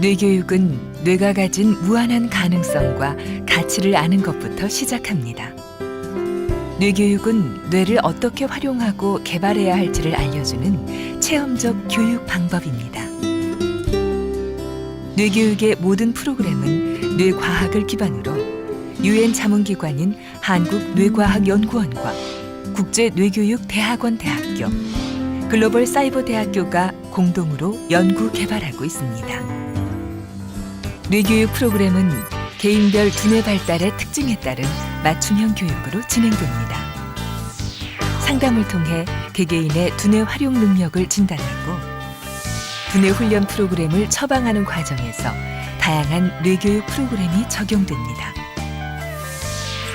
뇌교육은 뇌가 가진 무한한 가능성과 가치를 아는 것부터 시작합니다. 뇌교육은 뇌를 어떻게 활용하고 개발해야 할지를 알려주는 체험적 교육 방법입니다. 뇌교육의 모든 프로그램은 뇌과학을 기반으로 유엔 자문기관인 한국뇌과학연구원과 국제뇌교육대학원 대학교, 글로벌 사이버 대학교가 공동으로 연구 개발하고 있습니다. 뇌교육 프로그램은 개인별 두뇌 발달의 특징에 따른 맞춤형 교육으로 진행됩니다. 상담을 통해 개개인의 두뇌 활용 능력을 진단하고 두뇌 훈련 프로그램을 처방하는 과정에서 다양한 뇌교육 프로그램이 적용됩니다.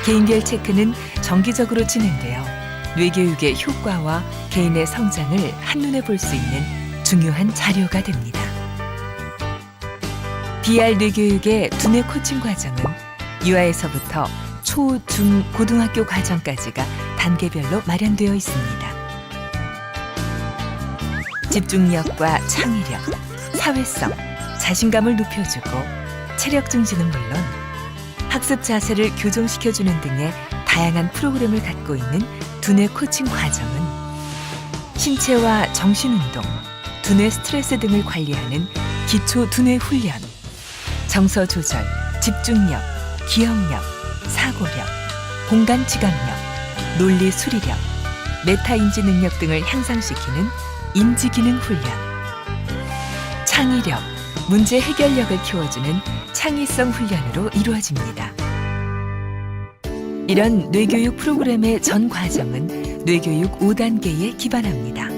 개인별 체크는 정기적으로 진행되어 뇌교육의 효과와 개인의 성장을 한눈에 볼 수 있는 중요한 자료가 됩니다. DR 뇌교육의 두뇌 코칭 과정은 유아에서부터 초, 중, 고등학교 과정까지가 단계별로 마련되어 있습니다. 집중력과 창의력, 사회성, 자신감을 높여주고 체력 증진은 물론 학습 자세를 교정시켜주는 등의 다양한 프로그램을 갖고 있는 두뇌 코칭 과정은 신체와 정신운동, 두뇌 스트레스 등을 관리하는 기초 두뇌 훈련, 정서 조절, 집중력, 기억력, 사고력, 공간 지각력, 논리 수리력, 메타 인지 능력 등을 향상시키는 인지 기능 훈련, 창의력, 문제 해결력을 키워주는 창의성 훈련으로 이루어집니다. 이런 뇌교육 프로그램의 전 과정은 뇌교육 5단계에 기반합니다.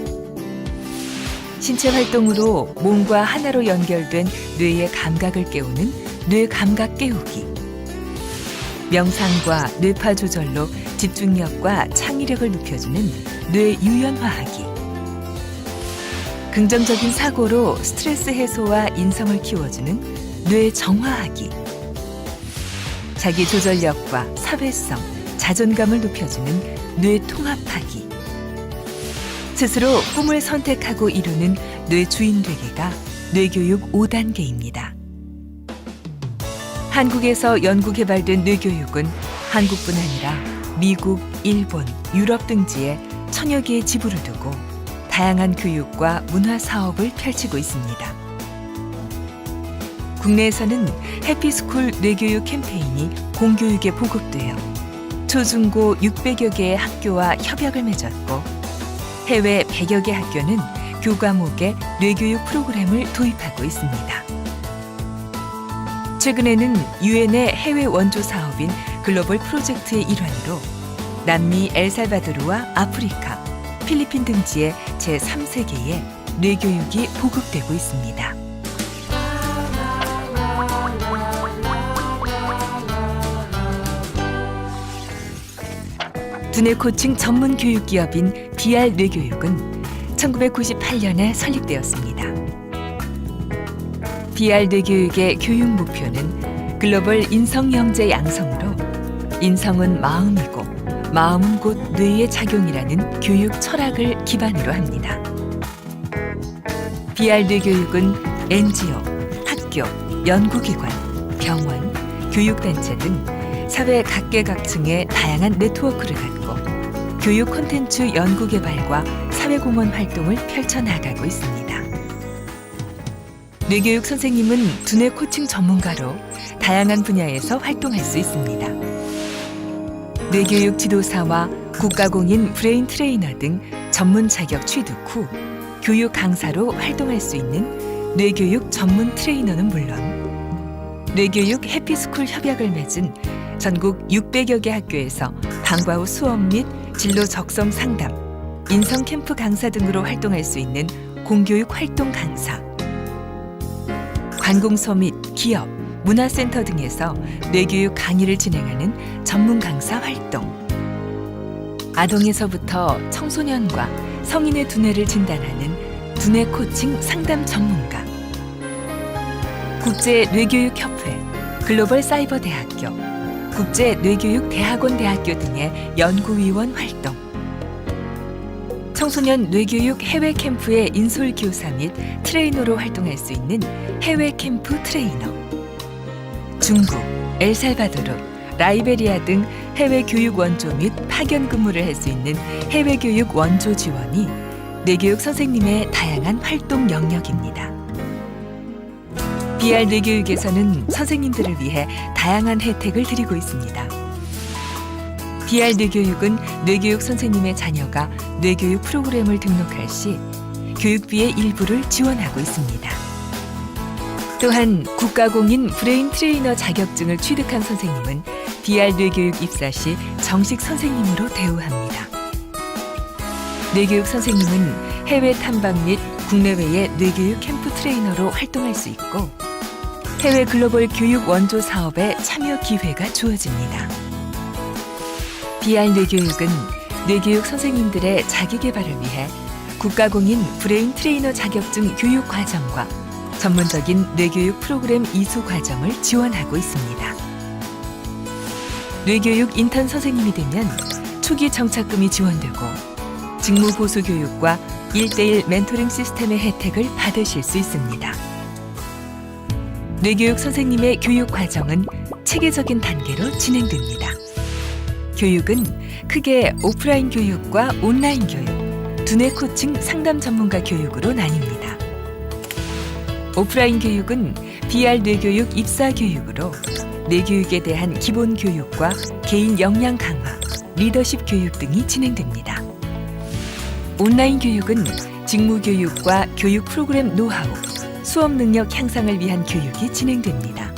신체 활동으로 몸과 하나로 연결된 뇌의 감각을 깨우는 뇌 감각 깨우기. 명상과 뇌파 조절로 집중력과 창의력을 높여주는 뇌 유연화하기. 긍정적인 사고로 스트레스 해소와 인성을 키워주는 뇌 정화하기. 자기 조절력과 사회성, 자존감을 높여주는 뇌 통합하기. 스스로 꿈을 선택하고 이루는 뇌 주인 되기가 뇌교육 5단계입니다. 한국에서 연구 개발된 뇌교육은 한국뿐 아니라 미국, 일본, 유럽 등지에 천여 개의 지부를 두고 다양한 교육과 문화 사업을 펼치고 있습니다. 국내에서는 해피스쿨 뇌교육 캠페인이 공교육에 보급되어 초중고 600여 개의 학교와 협약을 맺었고 해외 100여 개 학교는 교과목에 뇌교육 프로그램을 도입하고 있습니다. 최근에는 유엔의 해외 원조 사업인 글로벌 프로젝트의 일환으로 남미 엘살바도르와 아프리카, 필리핀 등지의 제3세계에 뇌교육이 보급되고 있습니다. 두뇌 코칭 전문 교육 기업인 BR 뇌교육은 1998년에 설립되었습니다. BR 뇌교육의 교육 목표는 글로벌 인성 영재 양성으로 인성은 마음이고 마음은 곧 뇌의 작용이라는 교육 철학을 기반으로 합니다. BR 뇌교육은 NGO, 학교, 연구기관, 병원, 교육단체 등 사회 각계각층의 다양한 네트워크를 갖고 교육 콘텐츠 연구 개발과 사회공헌 활동을 펼쳐나가고 있습니다. 뇌교육 선생님은 두뇌 코칭 전문가로 다양한 분야에서 활동할 수 있습니다. 뇌교육 지도사와 국가공인 브레인 트레이너 등 전문 자격 취득 후 교육 강사로 활동할 수 있는 뇌교육 전문 트레이너는 물론 뇌교육 해피스쿨 협약을 맺은 전국 600여 개 학교에서 방과 후 수업 및 진로 적성 상담, 인성 캠프 강사 등으로 활동할 수 있는 공교육 활동 강사, 관공서 및 기업, 문화센터 등에서 뇌교육 강의를 진행하는 전문 강사 활동, 아동에서부터 청소년과 성인의 두뇌를 진단하는 두뇌 코칭 상담 전문가, 국제 뇌교육 협회, 글로벌 사이버 대학교, 국제 뇌교육 대학원 대학교 등의 연구위원 활동, 청소년 뇌교육 해외 캠프의 인솔 교사 및 트레이너로 활동할 수 있는 해외 캠프 트레이너. 중국, 엘살바도르, 라이베리아 등 해외 교육 원조 및 파견 근무를 할 수 있는 해외 교육 원조 지원이 뇌교육 선생님의 다양한 활동 영역입니다. BR 뇌교육에서는 선생님들을 위해 다양한 혜택을 드리고 있습니다. BR 뇌교육은 뇌교육 선생님의 자녀가 뇌교육 프로그램을 등록할 시 교육비의 일부를 지원하고 있습니다. 또한 국가공인 브레인 트레이너 자격증을 취득한 선생님은 BR 뇌교육 입사 시 정식 선생님으로 대우합니다. 뇌교육 선생님은 해외 탐방 및 국내외의 뇌교육 캠프 트레이너로 활동할 수 있고 해외 글로벌 교육 원조 사업에 참여 기회가 주어집니다. BR 뇌교육은 뇌교육 선생님들의 자기 개발을 위해 국가공인 브레인 트레이너 자격증 교육 과정과 전문적인 뇌교육 프로그램 이수 과정을 지원하고 있습니다. 뇌교육 인턴 선생님이 되면 초기 정착금이 지원되고 직무 보수 교육과 1대1 멘토링 시스템의 혜택을 받으실 수 있습니다. 뇌교육 선생님의 교육 과정은 체계적인 단계로 진행됩니다. 교육은 크게 오프라인 교육과 온라인 교육, 두뇌 코칭 상담 전문가 교육으로 나뉩니다. 오프라인 교육은 BR 뇌교육 입사 교육으로 뇌교육에 대한 기본 교육과 개인 역량 강화, 리더십 교육 등이 진행됩니다. 온라인 교육은 직무 교육과 교육 프로그램 노하우, 수업 능력 향상을 위한 교육이 진행됩니다.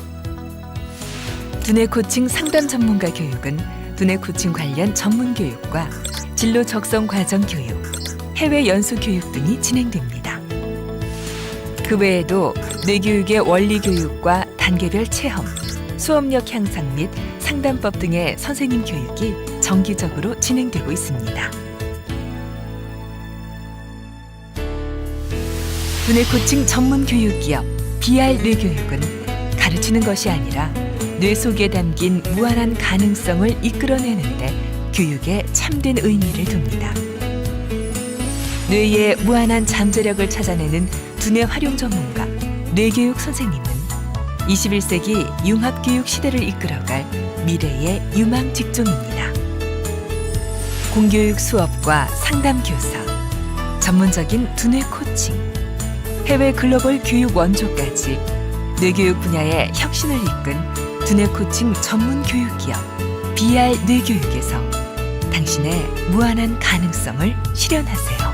두뇌 코칭 상담 전문가 교육은 두뇌 코칭 관련 전문 교육과 진로 적성 과정 교육, 해외 연수 교육 등이 진행됩니다. 그 외에도 뇌교육의 원리 교육과 단계별 체험, 수업력 향상 및 상담법 등의 선생님 교육이 정기적으로 진행되고 있습니다. 두뇌 코칭 전문 교육 기업 BR 뇌교육은 가르치는 것이 아니라 뇌 속에 담긴 무한한 가능성을 이끌어내는데 교육에 참된 의미를 둡니다. 뇌의 무한한 잠재력을 찾아내는 두뇌 활용 전문가 뇌교육 선생님은 21세기 융합교육 시대를 이끌어갈 미래의 유망 직종입니다. 공교육 수업과 상담 교사, 전문적인 두뇌 코칭, 해외 글로벌 교육 원조까지 뇌교육 분야의 혁신을 이끈 두뇌 코칭 전문 교육 기업 BR 뇌교육에서 당신의 무한한 가능성을 실현하세요.